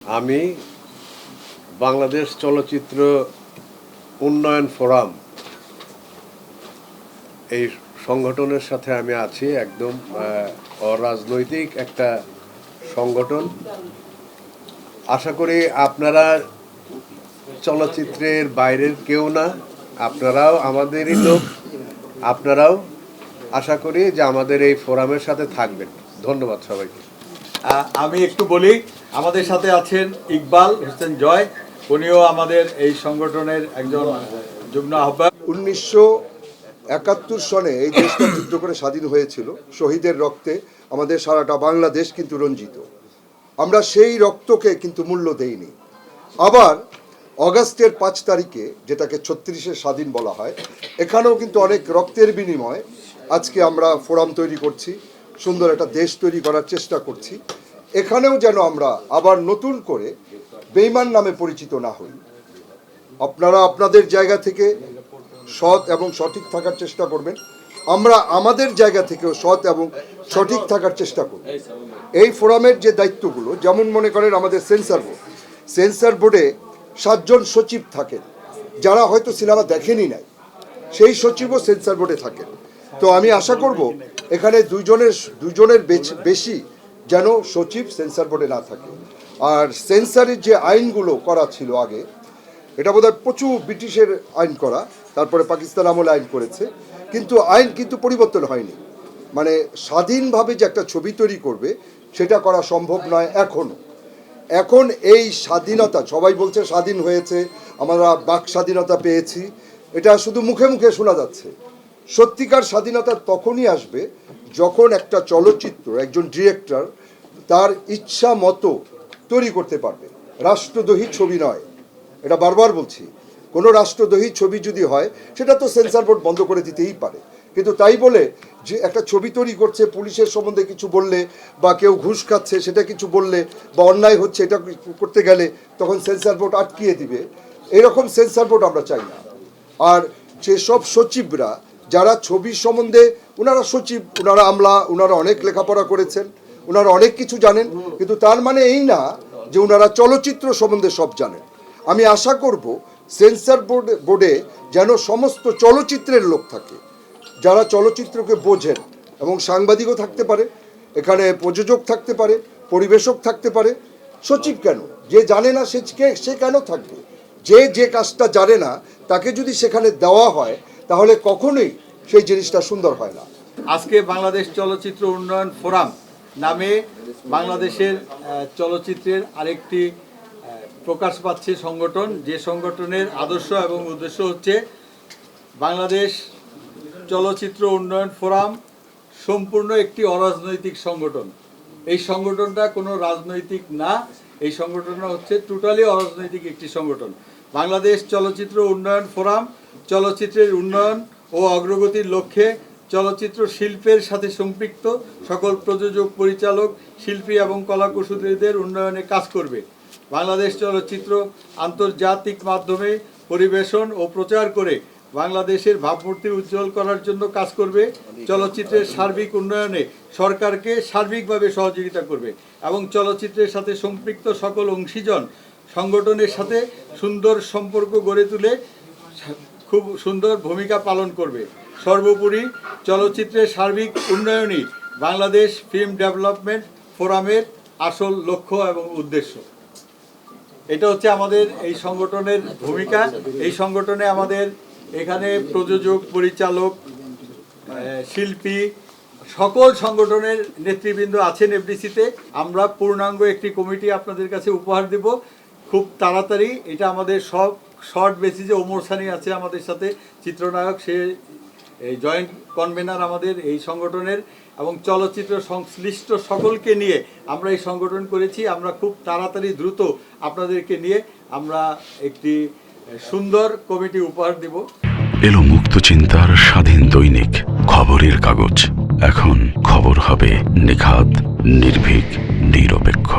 আমি বাংলাদেশ চলচ্চিত্র উন্নয়ন ফোরাম এই সংগঠনের সাথে আমি আছি একদম অরাজনৈতিক একটা সংগঠন। আশা করি আপনারা চলচ্চিত্রের বাইরের কেউ না, আপনারাও আমাদেরই লোক, আপনারাও আশা করি যে আমাদের এই ফোরামের সাথে থাকবেন। ধন্যবাদ সবাইকে। আমি একটু বলি, আমাদের সাথে আছেন ইকবাল হোসেন জয়, উনিও আমাদের এই সংগঠনের একজন যুগ্ম আহ্বায়ক। উনিশশো একাত্তর সনে এই দেশটা যুদ্ধ করে স্বাধীন হয়েছিল। শহীদের রক্তে আমাদের সারাটা বাংলাদেশ কিন্তু রঞ্জিত। আমরা সেই রক্তকে কিন্তু মূল্য দেইনি। আবার অগাস্টের পাঁচ তারিখে, যেটাকে ছত্রিশে স্বাধীন বলা হয়, এখানেও কিন্তু অনেক রক্তের বিনিময়ে আজকে আমরা ফোরাম তৈরি করছি। সুন্দর একটা দেশ তৈরি করার চেষ্টা করছি। এখানেও যেন আমরা আবার নতুন করে বেইমান নামে পরিচিত না হই। আপনারা আপনাদের জায়গা থেকে সৎ এবং সঠিক থাকার চেষ্টা করবেন। আমরা আমাদের জায়গা থেকেও সৎ এবং সঠিক থাকার চেষ্টা করব। এই ফোরামের যে দায়িত্বগুলো, যেমন মনে করেন আমাদের সেন্সার বোর্ড, সেন্সার বোর্ডে সাতজন সচিব থাকেন, যারা হয়তো সিনেমা দেখেনি নাই। সেই সচিবও সেন্সার বোর্ডে থাকেন। তো আমি আশা করব এখানে দুইজনের বেচ- বেশি যেন সচিব সেন্সার বোর্ডে না থাকে। আর সেন্সারের যে আইনগুলো করা ছিল আগে, এটা বোধহয় প্রচুর ব্রিটিশের আইন করা, তারপরে পাকিস্তান আমলে আইন করেছে, কিন্তু আইন কিন্তু পরিবর্তন হয়নি। মানে স্বাধীনভাবে যে একটা ছবি তৈরি করবে, সেটা করা সম্ভব নয় এখনও এখন এই স্বাধীনতা, সবাই বলছে স্বাধীন হয়েছে, আমরা বাক স্বাধীনতা পেয়েছি, এটা শুধু মুখে মুখে শোনা যাচ্ছে। সত্যিকার স্বাধীনতা তখনই আসবে যখন একটা চলচ্চিত্র, একজন ডিরেক্টর তার ইচ্ছা মতো তৈরি করতে পারবে। রাষ্ট্রদ্রোহী ছবি নয়। এটা বারবার বলছি। কোনো রাষ্ট্রদ্রোহী ছবি যদি হয়, সেটা তো সেন্সার বোর্ড বন্ধ করে দিতেই পারে। কিন্তু তাই বলে যে একটা ছবি তৈরি করছে, পুলিশের সম্বন্ধে কিছু বললে বা কেউ ঘুষ খাচ্ছে, সেটা কিছু বললে বা অন্যায় হচ্ছে, এটা করতে গেলে তখন সেন্সার বোর্ড আটকিয়ে দিবে। এরকম সেন্সার বোর্ড আমরা চাই না। আর যেসব সচিবরা যারা ছবির সম্বন্ধে ওনারা সচিব ওনারা আমলা ওনারা অনেক লেখাপড়া করেছেন ওনারা অনেক কিছু জানেন, কিন্তু তার মানে এই না যে ওনারা চলচ্চিত্র সম্বন্ধে সব জানেন। আমি আশা করব সেন্সার বোর্ড, বোর্ডে যেন সমস্ত চলচ্চিত্রের লোক থাকে, যারা চলচ্চিত্রকে বোঝেন এবং সাংবাদিকও থাকতে পারে, এখানে প্রযোজক থাকতে পারে, পরিবেশক থাকতে পারে, সচিব কেন? যে জানে না সে কেন থাকবে? যে যে কাজটা জানে না, তাকে যদি সেখানে দেওয়া হয় তাহলে কখনোই সেই জিনিসটা সুন্দর হয় না। আজকে বাংলাদেশ চলচ্চিত্র উন্নয়ন ফোরাম নামে বাংলাদেশের চলচ্চিত্রের আরেকটি প্রকাশ পাচ্ছে সংগঠন। যে সংগঠনের আদর্শ এবং উদ্দেশ্য হচ্ছে বাংলাদেশ চলচ্চিত্র উন্নয়ন ফোরাম সম্পূর্ণ একটি অরাজনৈতিক সংগঠন। এই সংগঠনটা কোনো রাজনৈতিক না, এই সংগঠনটা হচ্ছে টোটালি অরাজনৈতিক একটি সংগঠন। বাংলাদেশ চলচ্চিত্র উন্নয়ন ফোরাম চলচ্চিত্রের উন্নয়ন ও অগ্রগতির লক্ষ্যে চলচ্চিত্র শিল্পের সাথে সম্পৃক্ত সকল প্রযোজক, পরিচালক, শিল্পী এবং কলাকুশলীদের উন্নয়নে কাজ করবে। বাংলাদেশ চলচ্চিত্র আন্তর্জাতিক মাধ্যমে পরিবেশন ও প্রচার করে বাংলাদেশের ভাবমূর্তি উজ্জ্বল করার জন্য কাজ করবে। চলচ্চিত্রের সার্বিক উন্নয়নে সরকারকে সার্বিকভাবে সহযোগিতা করবে এবং চলচ্চিত্রের সাথে সম্পৃক্ত সকল অংশীজন সংগঠনের সাথে সুন্দর সম্পর্ক গড়ে তুলে খুব সুন্দর ভূমিকা পালন করবে। সর্বোপরি চলচ্চিত্রের সার্বিক উন্নয়নই বাংলাদেশ ফিল্ম ডেভেলপমেন্ট ফোরামের আসল লক্ষ্য এবং উদ্দেশ্য। এটা হচ্ছে আমাদের এই সংগঠনের ভূমিকা। এই সংগঠনে আমাদের এখানে প্রযোজক, পরিচালক শিল্পী সকল সংগঠনের নেতৃবৃন্দ আছেন এফডিসিতে। আমরা পূর্ণাঙ্গ একটি কমিটি আপনাদের কাছে উপহার দেব। খুব তাড়াতাড়ি এটা আমাদের সব শর্ট বেসিসে ওমর সানি আছে আমাদের সাথে, চিত্রনায়ক, সে এই জয়েন্ট কনভেনার আমাদের এই সংগঠনের এবং চলচ্চিত্র সংশ্লিষ্ট সকলকে নিয়ে আমরা এই সংগঠন করেছি। আমরা খুব তাড়াতাড়ি দ্রুত আপনাদেরকে নিয়ে আমরা একটি সুন্দর কমিটি উপহার দেব। এলো মুক্ত চিন্তার স্বাধীন দৈনিক খবরের কাগজ। এখন খবর হবে নিখাত, নির্ভীক, নিরপেক্ষ।